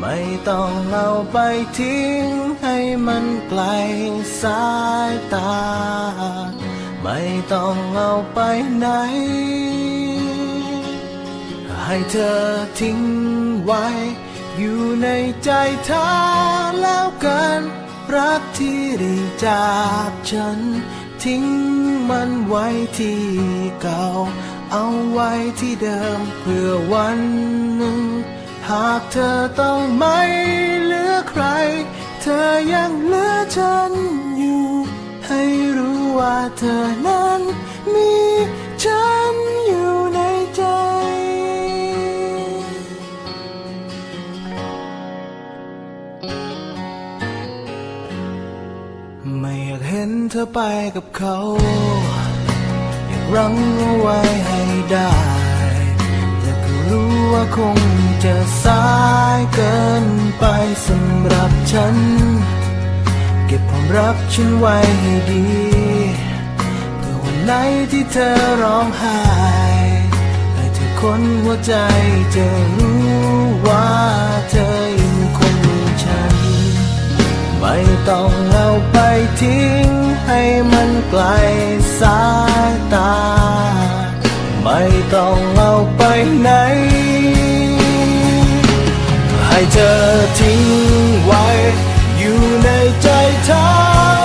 ไม่ต้องเอาไปทิ้งให้มันไกลสายตา ไม่ต้องเอาไปไหน ให้เธอทิ้งไว้ อยู่ในใจเธอแล้วกัน รักที่ได้จากฉัน ทิ้งมันไว้ที่เก่า เอาไว้ที่เดิมเพื่อวันหนึ่ง หากเธอต้องไม่เหลือใคร เธอยังเหลือฉันอยู่ ให้รู้ว่าเธอนั้นมีฉันอยู่ในใจ ไม่อยากเห็นเธอไปกับเขา อยากรั้งเอาไว้ให้ได้ ว่าคงจะสายเกินไปสำหรับฉัน เก็บความรักฉันไว้ให้ดีเพื่อวันไหนที่เธอร้องไห้ให้เธอคนหัวใจจะรู้ว่าเธอยังคงมีฉัน ไม่ต้องเอาไปทิ้งให้มันไกลสายตา ไม่ต้องเอาไปไหน เธอทิ้งไว้ อยู่ในใจเธอ